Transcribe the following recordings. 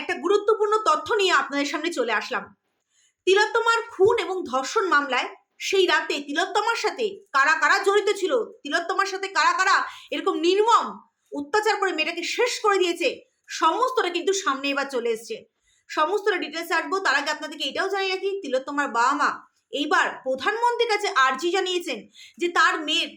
একটা গুরুত্বপূর্ণ তথ্য নিয়ে আপনাদের সামনে চলে আসলাম। তিলোত্তমার খুন এবং ধর্ষণ মামলায় সেই রাতে তিলোত্তমার সাথে কারা কারা জড়িত ছিল? তিলোত্তমার সাথে কারা কারা এরকম নির্মম অত্যাচার করে মেয়েটাকে শেষ করে দিয়েছে, সমস্তটা কিন্তু সামনে এবার চলে এসছে। সমস্তটা ডিটেলস আসব, তার আগে আপনাদেরকে এটাও জানিয়ে রাখি, তিলোত্তমার বাবা মা এইবার প্রধানমন্ত্রীর কাছে আর্জি জানিয়েছেন যে তার মেয়ের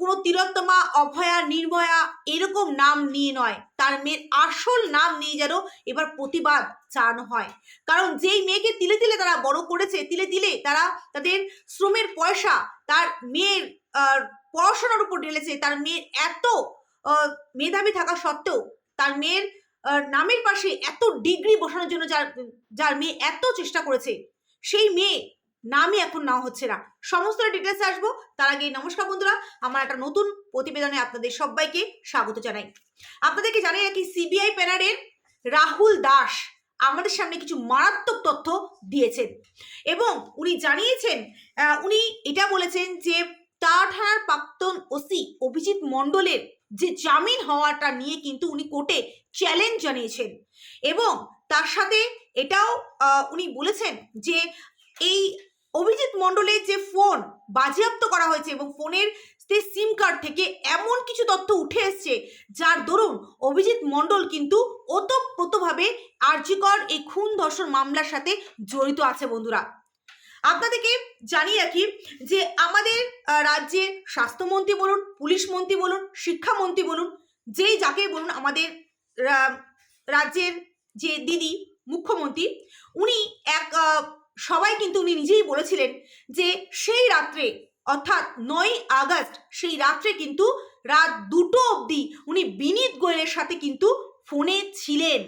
কোনো তিলোত্তমা, অভয়া, নির্ভয়া এরকম নাম নিয়ে নয়। তার মেয়ের আসল নাম নিয়ে যেন এবার প্রতিবাদ চালানো হয়। কারণ যেই মেয়েকে তিলে তিলে তারা বড় করেছে, তিলে তিলে তারা তাদের শ্রমের পয়সা তার মেয়ের পড়াশোনার উপর ঢেলেছে। তার মেয়ের এত মেধাবী থাকা সত্ত্বেও তার মেয়ের নামের পাশে এত ডিগ্রি বসানোর জন্য যার যার মেয়ে এত চেষ্টা করেছে, সেই মেয়ে নামই এখন নাও হচ্ছে না। সমস্ত ডিটেলস আসব। তার আগে নমস্কার বন্ধুরা, আমার একটা নতুন প্রতিবেদনে আপনাদের সবাইকে স্বাগত জানাই। আপনাদেরকে জানাই রাখি সিবিআই প্যানারের রাহুল দাস আমাদের সামনে কিছু মারাত্মক তথ্য দিয়েছেন। এবং উনি জানিয়েছেন উনি এটা বলেছেন যে তার থানার প্রাক্তন ওসি অভিজিৎ মণ্ডলের যে জামিন হওয়াটা নিয়ে কিন্তু উনি কোর্টে চ্যালেঞ্জ জানিয়েছেন। এবং তার সাথে এটাও উনি বলেছেন যে এই অভিজিৎ মণ্ডলের যে ফোন বাজেয়াপ্ত করা হয়েছে এবং ফোনের যে সিম কার্ড থেকে এমন কিছু তথ্য উঠে এসছে, যার দরুন অভিজিৎ মণ্ডল কিন্তু ওতপ্রোতভাবে আর্যিকর এই খুন ধর্ষণ মামলার সাথে জড়িত আছে বন্ধুরা। আপনাদেরকে জানিয়ে রাখি যে আমাদের রাজ্যের স্বাস্থ্যমন্ত্রী বলুন, পুলিশ মন্ত্রী বলুন, শিক্ষামন্ত্রী বলুন, যেই যাকে বলুন, আমাদের রাজ্যের যে দিদি, মুখ্যমন্ত্রী, উনি এক সবাই কিন্তু উনি নিজেই বলেছিলেন যে সেই রাত্রে, অর্থাৎ নয় আগস্ট, সেই রাত্রে কিন্তু রাত দুটো অবধি উনি বিনীত গোয়েলের সাথে কিন্তু ফোনে ছিলেন।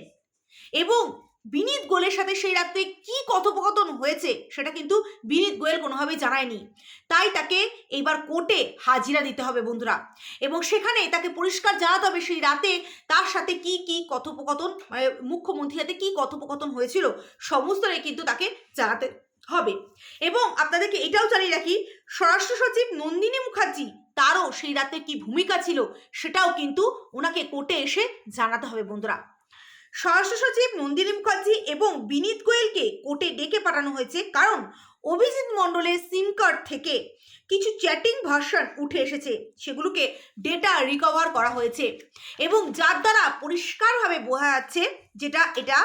এবং বিনীত গোয়েলের সাথে সেই রাত্রে কি কথোপকথন হয়েছে সেটা কিন্তু বিনীত গোয়েল কোনোভাবেই জানায়নি। তাই তাকে এইবার কোর্টে হাজিরা দিতে হবে বন্ধুরা। এবং সেখানে তাকে পরিষ্কার জানাতে হবে সেই রাতে তার সাথে কি কি কথোপকথন মানে মুখ্যমন্ত্রীর সাথে কি কথোপকথন হয়েছিল সমস্তটাই কিন্তু তাকে জানাতে হবে। এবং আপনাদেরকে এটাও জানিয়ে রাখি, স্বরাষ্ট্র সচিব নন্দিনী মুখার্জি তারও সেই রাতে কি ভূমিকা ছিল সেটাও কিন্তু ওনাকে কোর্টে এসে জানাতে হবে বন্ধুরা। স্বরাষ্ট্র সচিব নন্দিনী মুখার্জি এবং বিনীত গোয়েলকে কোর্টে ডেকে পাঠানো হয়েছে, কারণ অভিজিৎ মণ্ডলের সিম কার্ড থেকে কিছু চ্যাটিং ভার্সন উঠে এসেছে, সেগুলোকে ডেটা রিকভার করা হয়েছে এবং যার দ্বারা পরিষ্কারভাবে বোঝা যাচ্ছে যেটা, এটা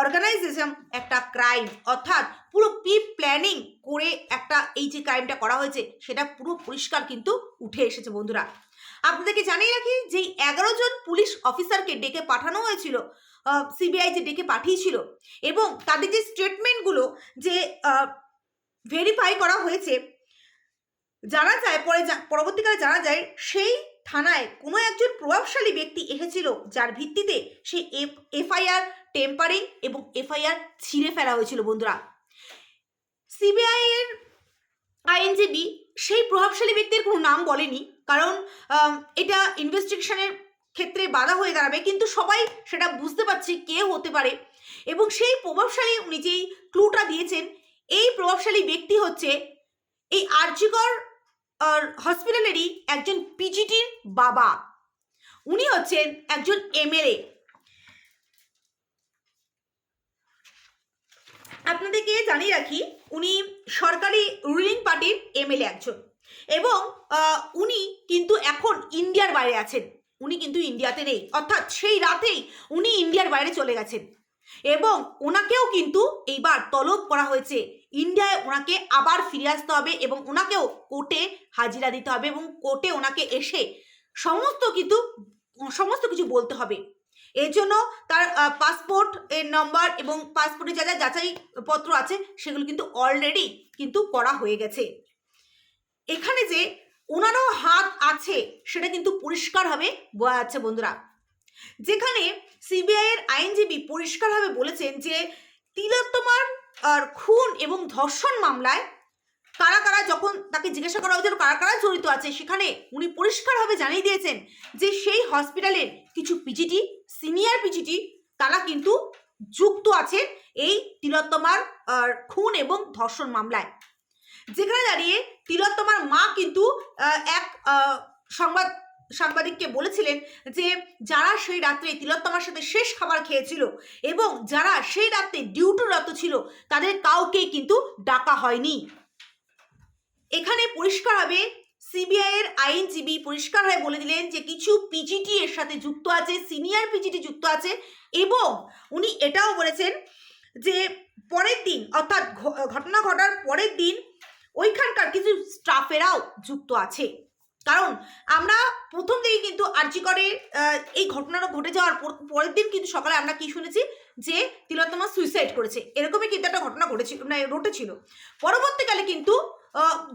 অর্গানাইজেশন একটা ক্রাইম, অর্থাৎ পুরো প্রি প্ল্যানিং করে একটা, এই যে ক্রাইমটা করা হয়েছে, সেটা পুরো পরিষ্কার কিন্তু উঠে এসেছে বন্ধুরা। আপনাদেরকে জানিয়ে রাখি যে এগারো জন পুলিশ অফিসারকে ডেকে পাঠানো হয়েছিল সিবিআই যে ডেকে পাঠিয়েছিল এবং তাদের যে স্টেটমেন্টগুলো যে ভেরিফাই করা হয়েছে, জানা যায়, পরে পরবর্তীকালে জানা যায়, সেই থানায় কোনো একজন প্রভাবশালী ব্যক্তি এসেছিল যার ভিত্তিতে সেই এফআইআর টেম্পারিং এবং এফআইআর ছিঁড়ে ফেলা হয়েছিল, বন্ধুরা। সিবিআই এর আইনজীবী সেই প্রভাবশালী ব্যক্তির কোনো নাম বলেনি, কারণ এটা ইনভেস্টিগেশনের ক্ষেত্রে বাধা হয়ে দাঁড়াবে, কিন্তু সবাই সেটা বুঝতে পারছে কে হতে পারে। এবং সেই প্রভাবশালী উনি যেই ক্লুটা দিয়েছেন, এই প্রভাবশালী ব্যক্তি হচ্ছে এই আর্যিকর হসপিটালেরই একজন পিজিটির বাবা। উনি হচ্ছেন একজন এমএলএ আপনাদেরকে জানিয়ে রাখি, উনি সরকারি রুলিং পার্টির এমএলএ একজন। এবং উনি কিন্তু এখন ইন্ডিয়ার বাইরে আছেন। উনি কিন্তু ইন্ডিয়াতে নেই। অর্থাৎ সেই রাতেই উনি ইন্ডিয়ার বাইরে চলে গেছেন। এবং ওনাকেও কিন্তু এইবার তলব করা হয়েছে। ইন্ডিয়ায় ওনাকে আবার ফিরে আসতে হবে এবং ওনাকেও কোর্টে হাজিরা দিতে হবে এবং কোর্টে ওনাকে এসে সমস্ত কিন্তু, সমস্ত কিছু বলতে হবে। এর জন্য তার পাসপোর্ট এর নম্বর এবং পাসপোর্টে যা যা যাচাই পত্র আছে, সেগুলো কিন্তু অলরেডি কিন্তু করা হয়ে গেছে। এখানে যে ওনারও হাত আছে, সেটা কিন্তু পরিষ্কারভাবে বোঝা যাচ্ছে বন্ধুরা। যেখানে সিবিআই এর আইনজীবী পরিষ্কারভাবে বলেছেন যে, তিলোত্তমার, আর খুন এবং ধর্ষণ মামলায় কারা কারা যখন তাকে জিজ্ঞাসা করা হয়েছিল, কারা কারা জড়িত আছে, সেখানে উনি পরিষ্কারভাবে জানিয়ে দিয়েছেন যে, সেই হসপিটালের কিছু পিজিটি সিনিয়র পিজিটি তারা কিন্তু যুক্ত আছেন এই তিলোত্তমার খুন এবং ধর্ষণ মামলায়। যেখানে দাঁড়িয়ে তিলোত্তমার মা কিন্তু এক সংবাদ, সাংবাদিককে বলেছিলেন যে যারা সেই রাত্রে তিলোত্তমার সাথে শেষ খাবার খেয়েছিল এবং যারা সেই রাত্রে ডিউটিরত ছিল, তাদের কাউকে কিন্তু ডাকা হয়নি। এখানে পরিষ্কারভাবে সিবিআই এর আইনজীবী পরিষ্কার হয়ে বলে দিলেন যে কিছু পিজিটি এর সাথে যুক্ত আছে সিনিয়র পিজিটি যুক্ত আছে এবং উনি এটাও বলেছেন যে পরের দিন, অর্থাৎ ঘটনা ঘটার পরের দিন ওইখানকার কিছু স্টাফেরাও যুক্ত আছে। কারণ আমরা প্রথম দিকে কিন্তু আর্জি করে এই ঘটনাটা ঘটে যাওয়ার পর- পরের দিন কিন্তু সকালে আমরা কি শুনেছি? যে তিলোত্তমা সুইসাইড করেছে। এরকমই কিন্তু একটা ঘটনা ঘটেছিল মানে ঘটেছিল। পরবর্তীকালে কিন্তু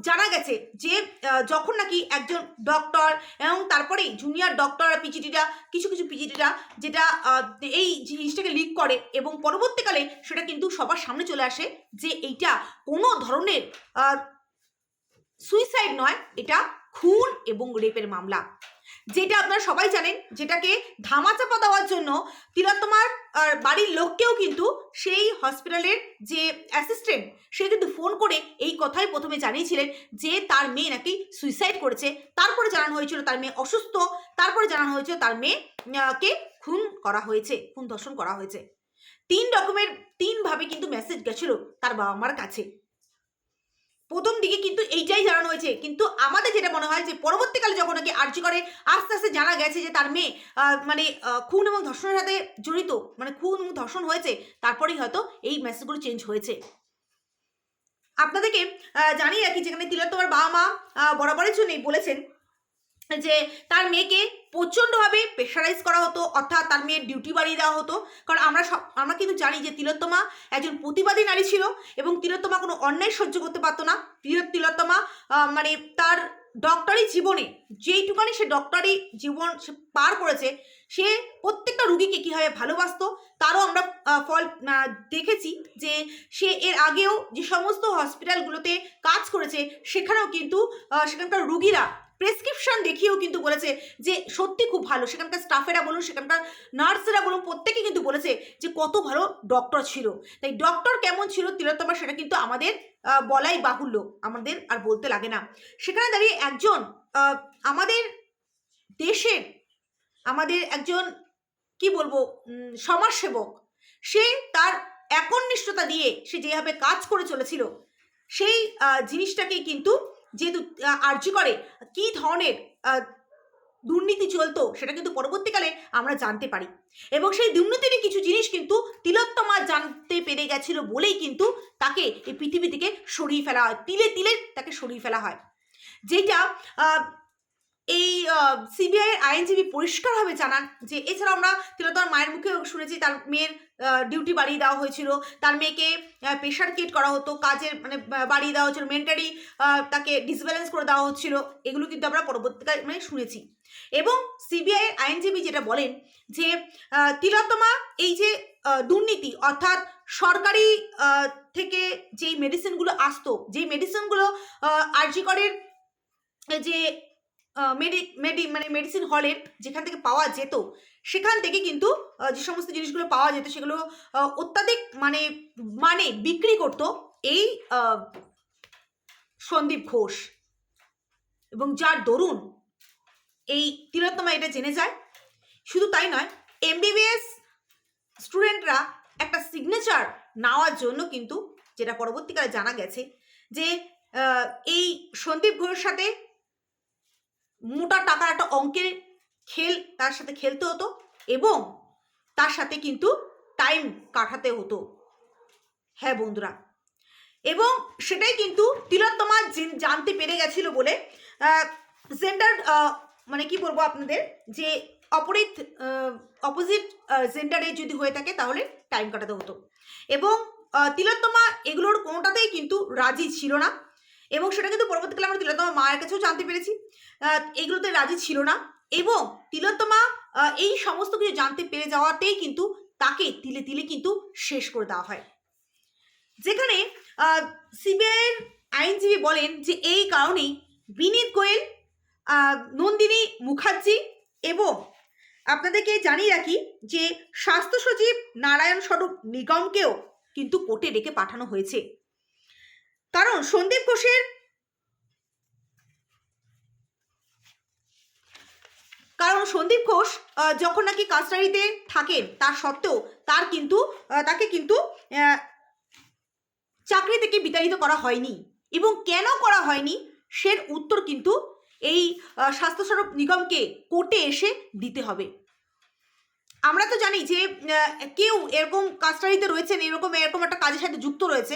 জানা গেছে যে যখন নাকি একজন ডক্টর এবং তারপরেই জুনিয়র ডক্টর আর পিজিটিরা, কিছু কিছু পিজিটিরা যেটা এই জিনিসটাকে লিক করে এবং পরবর্তীকালে সেটা কিন্তু সবার সামনে চলে আসে যে এইটা কোনো ধরনের সুইসাইড নয়, এটা খুন এবং রেপের মামলা। যেটা আপনারা সবাই জানেন, যেটাকে ধামাচাপা দেওয়ার জন্য তিলোত্তমার বাড়ির লোককেও কিন্তু সেই হসপিটালের যে অ্যাসিস্ট্যান্ট সে কিন্তু ফোন করে এই কথাই প্রথমে জানিয়েছিলেন যে তার মেয়ে নাকি সুইসাইড করেছে। তারপরে জানানো হয়েছিল তার মেয়ে অসুস্থ, তারপরে জানানো হয়েছিল তার মেয়েকে খুন করা হয়েছে, খুন ধর্ষণ করা হয়েছে। তিন রকমের, তিনভাবে কিন্তু মেসেজ গেছিল তার বাবা মার কাছে। প্রথম দিকে কিন্তু এইটাই জানানো হয়েছে। কিন্তু আমাদের যেটা মনে হয় যে পরবর্তীকালে যখন নাকি আর্জি করে, আস্তে আস্তে জানা গেছে যে তার মেয়ে মানে খুন এবং ধর্ষণের সাথে জড়িত মানে খুন এবং ধর্ষণ হয়েছে, তারপরেই হয়তো এই মেসেজগুলো চেঞ্জ হয়েছে। আপনাদেরকে জানিয়ে রাখি, যেখানে তিলোত্তমার বাবা মা বরাবরের জন্যই বলেছেন যে তার মেয়েকে প্রচণ্ডভাবে প্রেশারাইজ করা হতো, অর্থাৎ তার মেয়ের ডিউটি বাড়িয়ে দেওয়া হতো। কারণ আমরা সব, আমরা কিন্তু জানি যে তিলোত্তমা একজন প্রতিবাদী নারী ছিল এবং তিলোত্তমা কোনো অন্যায় সহ্য করতে পারতো না। তিলো- তিলোত্তমা মানে তার ডক্টরি জীবনে যেইটুকানি সে ডক্টরি জীবন সে পার করেছে, সে প্রত্যেকটা রুগীকে কীভাবে ভালোবাসতো, তারও আমরা ফল দেখেছি যে সে এর আগেও যে সমস্ত হসপিটালগুলোতে কাজ করেছে, সেখানেও কিন্তু সেখানকার রুগীরা প্রেসক্রিপশন দেখিয়েও কিন্তু বলেছে যে সত্যি খুব ভালো। সেখানকার স্টাফেরা বলুন, সেখানকার নার্সেরা বলুন প্রত্যেকে কিন্তু বলেছে যে কত ভালো ডক্টর ছিল। তাই ডক্টর কেমন ছিল তিলোত্তমা, সেটা কিন্তু আমাদের বলাই বাহুল্য। আমাদের আর বলতে লাগে না। সেখানে দাঁড়িয়ে একজন আমাদের দেশের, আমাদের একজন, কি বলব সমাজসেবক, সে তার একনিষ্ঠতা দিয়ে সে যেভাবে কাজ করে চলেছিল, সেই জিনিসটাকেই কিন্তু যেহেতু আর্জি করে, কি ধরনের দুর্নীতি চলতো সেটা কিন্তু পরবর্তীকালে আমরা জানতে পারি। এবং সেই দুর্নীতির কিছু জিনিস কিন্তু তিলোত্তমা জানতে পেরে গেছিল বলেই কিন্তু তাকে এই পৃথিবী থেকে সরিয়ে ফেলা হয়, তিলে তিলে তাকে সরিয়ে ফেলা হয়। যেটা এই সিবিআই আইনজীবী পরিষ্কারভাবে জানান যে এছাড়া আমরা তিলোত্তমার মায়ের মুখেও শুনেছি তার মেয়ের ডিউটি বাড়িয়ে দেওয়া হয়েছিল, তার মেয়েকে প্রেশার কিট করা হতো, কাজের মানে বাড়িয়ে দেওয়া হচ্ছিল মেন্টালি তাকে ডিসব্যালেন্স করে দেওয়া হচ্ছিল, এগুলো কিন্তু আমরা পরবর্তীকালে মানে শুনেছি। এবং সিবিআই আইনজীবী যেটা বলেন যে তিলোত্তমা এই যে দুর্নীতি, অর্থাৎ সরকারি থেকে যেই মেডিসিনগুলো আসতো, যেই মেডিসিনগুলো আরজিকরের যে মেডি মেডি মানে মেডিসিন হলের যেখান থেকে পাওয়া যেত, সেখান থেকে কিন্তু যে সমস্ত জিনিসগুলো পাওয়া যেত সেগুলো অত্যাধিক মানে মানে বিক্রি করতো এই সন্দীপ ঘোষ। এবং যার দরুন এই তিলোত্তমা এটা জেনে যায়। শুধু তাই নয় এমবিবিএস স্টুডেন্টরা একটা সিগনেচার নেওয়ার জন্য কিন্তু, যেটা পরবর্তীকালে জানা গেছে, যে এই সন্দীপ ঘোষের সাথে মোটা টাকার একটা অঙ্কের খেল তার সাথে খেলতে হতো এবং তার সাথে কিন্তু টাইম কাটাতে হতো। হ্যাঁ বন্ধুরা। এবং সেটাই কিন্তু তিলোত্তমা জেন- জানতে পেরে গেছিল বলে জেন্ডার মানে কি বলব আপনাদের? যে অপরিত অপোজিট জেন্ডারে যদি হয়ে থাকে তাহলে টাইম কাটাতে হতো। এবং তিলোত্তমা এগুলোর কোনোটাতেই কিন্তু রাজি ছিল না। এবং সেটা কিন্তু পরবর্তীকালে আমরা তিলোত্তমা মায়ের কাছেও জানতে পেরেছি। এগুলোতে রাজি ছিল না এবং তিলোত্তমা এই সমস্ত কিছু জানতে পেরে যাওয়াতেই কিন্তু তাকে তিলে তিলে কিন্তু শেষ করে দেওয়া হয়। যেখানে সিবিআইয়ের আইনজীবী বলেন যে এই কারণেই বিনীত গোয়েল নন্দিনী মুখার্জি এবং আপনাদেরকে জানিয়ে রাখি যে স্বাস্থ্য সচিব নারায়ণ স্বরূপ নিগমকেও কিন্তু কোর্টে ডেকে পাঠানো হয়েছে। কারণ সন্দীপ ঘোষের কারণ সন্দীপ ঘোষ যখন নাকি কাস্টাডিতে থাকেন তার সত্ত্বেও তার কিন্তু তাকে কিন্তু চাকরি থেকে বিতাড়িত করা হয়নি। এবং কেন করা হয়নি? সের উত্তর কিন্তু এই আহ, স্বাস্থ্য সড়ক নিগমকে কোর্টে এসে দিতে হবে। আমরা তো জানি যে কেউ এরকম কাস্টাডিতে রয়েছেন এরকম এরকম একটা কাজের সাথে যুক্ত রয়েছে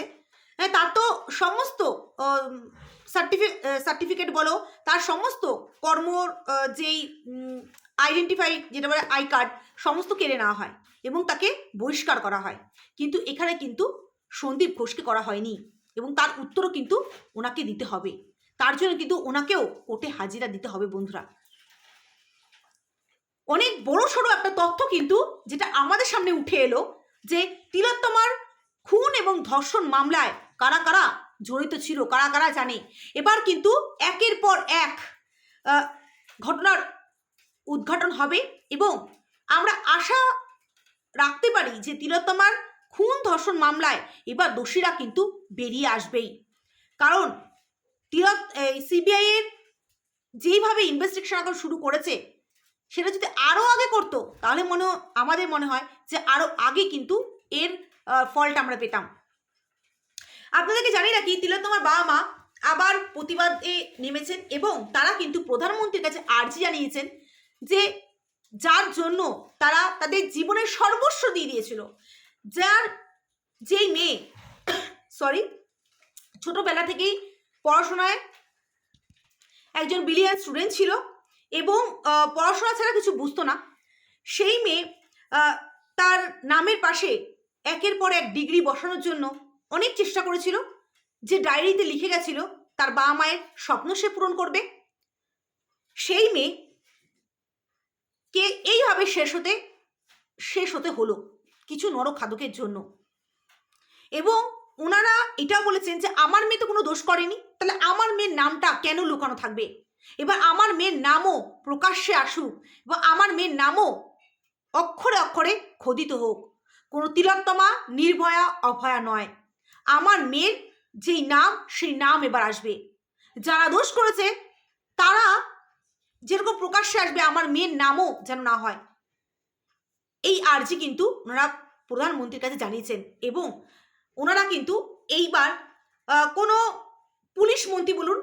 হ্যাঁ, তার তো সমস্ত সার্টিফিকেট বলো তার সমস্ত কর্মর আহ, যেই আইডেন্টিফাই যেটা বলে আই কার্ড সমস্ত কেড়ে নেওয়া হয় এবং তাকে বহিষ্কার করা হয়। কিন্তু এখানে কিন্তু সন্দীপ ঘোষকে করা হয়নি এবং তার উত্তরও কিন্তু ওনাকে দিতে হবে। তার জন্য কিন্তু ওনাকেও কোর্টে হাজিরা দিতে হবে বন্ধুরা। অনেক বড় সড়ো একটা তথ্য কিন্তু যেটা আমাদের সামনে উঠে এলো যে তিলোত্তমার খুন এবং ধর্ষণ মামলায় কারা কারা জড়িত ছিল, কারা কারা জানে? এবার কিন্তু একের পর এক ঘটনার উদ্ঘাটন হবে এবং আমরা আশা রাখতে পারি যে তিলোত্তমার খুন ধর্ষণ মামলায় এবার দোষীরা কিন্তু বেরিয়ে আসবেই। কারণ তিলত সিবিআই এর যেইভাবে ইনভেস্টিগেশন এখন শুরু করেছে, সেটা যদি আরও আগে করতো, তাহলে মনে আমাদের মনে হয় যে আরও আগে কিন্তু এর ফলটা আমরা পেতাম। আপনাদেরকে জানি রাখি তিলোত্তমার বাবা মা আবার প্রতিবাদে নেমেছেন এবং তারা কিন্তু প্রধানমন্ত্রীর কাছে আর্জি জানিয়েছেন যে যার জন্য তারা তাদের জীবনের সর্বস্ব দিয়ে দিয়েছিল। যার যেই মেয়ে সরি ছোটবেলা থেকেই পড়াশোনায় একজন ব্রিলিয়ান্ট স্টুডেন্ট ছিল এবং পড়াশোনা ছাড়া কিছু বুঝতো না। সেই মেয়ে তার নামের পাশে একের পর এক ডিগ্রি বসানোর জন্য অনেক চেষ্টা করেছিল। যে ডায়েরিতে লিখে গেছিল, তার বাবা মায়ের স্বপ্ন সে পূরণ করবে। সেই মেয়ে কে এইভাবে শেষ হতে শেষ হতে হলো কিছু নরখাদকের জন্য। এবং ওনারা এটাও বলেছেন যে, আমার মেয়ে তো কোনো দোষ করেনি। তাহলে আমার মেয়ের নামটা কেন লুকানো থাকবে? এবার আমার মেয়ের নামও প্রকাশ্যে আসুক এবং আমার মেয়ের নামও অক্ষরে অক্ষরে খোদিত হোক। কোনো তিলোত্তমা, নির্ভয়া, অভয়া নয়। আমার মেয়ের যেই নাম, সেই নাম এবার আসবে। যারা দোষ করেছে, তারা যেরকম প্রকাশ্যে আসবে, আমার মেয়ের নামও যেন না হয়। এই আর্জি কিন্তু ওনারা প্রধানমন্ত্রীর কাছে জানিয়েছেন এবং ওনারা কিন্তু এইবার কোনো পুলিশ মন্ত্রী বলুন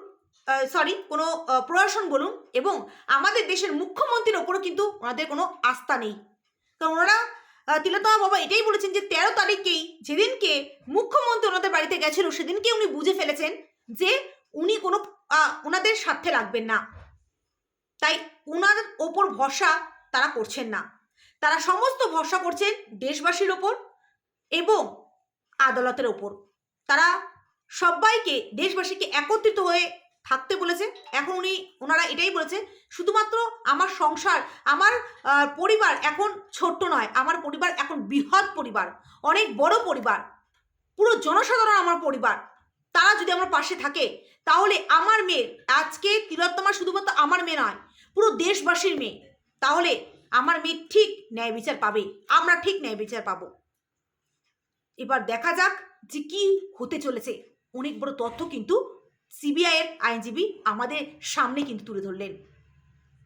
সরি কোনো প্রশাসন বলুন এবং আমাদের দেশের মুখ্যমন্ত্রীর ওপরও কিন্তু ওনাদের কোনো আস্থা নেই। কারণ ওনারা তিলোত্তমা বাবা এটাই বলেছেন যে তেরো তারিখেই যেদিনকে মুখ্যমন্ত্রী ওনাদের বাড়িতে গেছিল সেদিনকে উনি বুঝে ফেলেছেন যে উনি কোনো ওনাদের স্বার্থে রাখবেন না। তাই ওনার ওপর ভরসা তারা করছেন না। তারা সমস্ত ভরসা করছেন দেশবাসীর ওপর এবং আদালতের ওপর। তারা সবাইকে, দেশবাসীকে একত্রিত হয়ে থাকতে বলেছে। এখন উনি ওনারা এটাই বলেছে, শুধুমাত্র আমার সংসার, আমার পরিবার এখন ছোট্ট নয়, আমার পরিবার এখন বৃহৎ পরিবার, অনেক বড় পরিবার, পুরো জনসাধারণ আমার পরিবার। তারা যদি আমার পাশে থাকে, তাহলে আমার মেয়ে, আজকে তিলোত্তমা শুধুমাত্র আমার মেয়ে নয়, পুরো দেশবাসীর মেয়ে, তাহলে আমার মেয়ে ঠিক ন্যায় বিচার পাবে, আমরা ঠিক ন্যায় বিচার পাবো। এবার দেখা যাক যে কি হতে চলেছে। অনেক বড় তথ্য কিন্তু সিবিআই এর আইনজীবী আমাদের সামনে কিন্তু তুলে ধরলেন।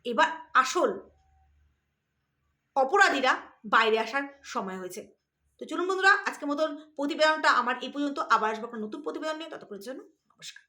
এবার আসল অপরাধীরা বাইরে আসার সময় হয়েছে। তো চলুন বন্ধুরা, আজকের মতন প্রতিবেদনটা আমার এই পর্যন্ত। আবার আসব একটা নতুন প্রতিবেদন নিয়ে। ততক্ষণের জন্য নমস্কার।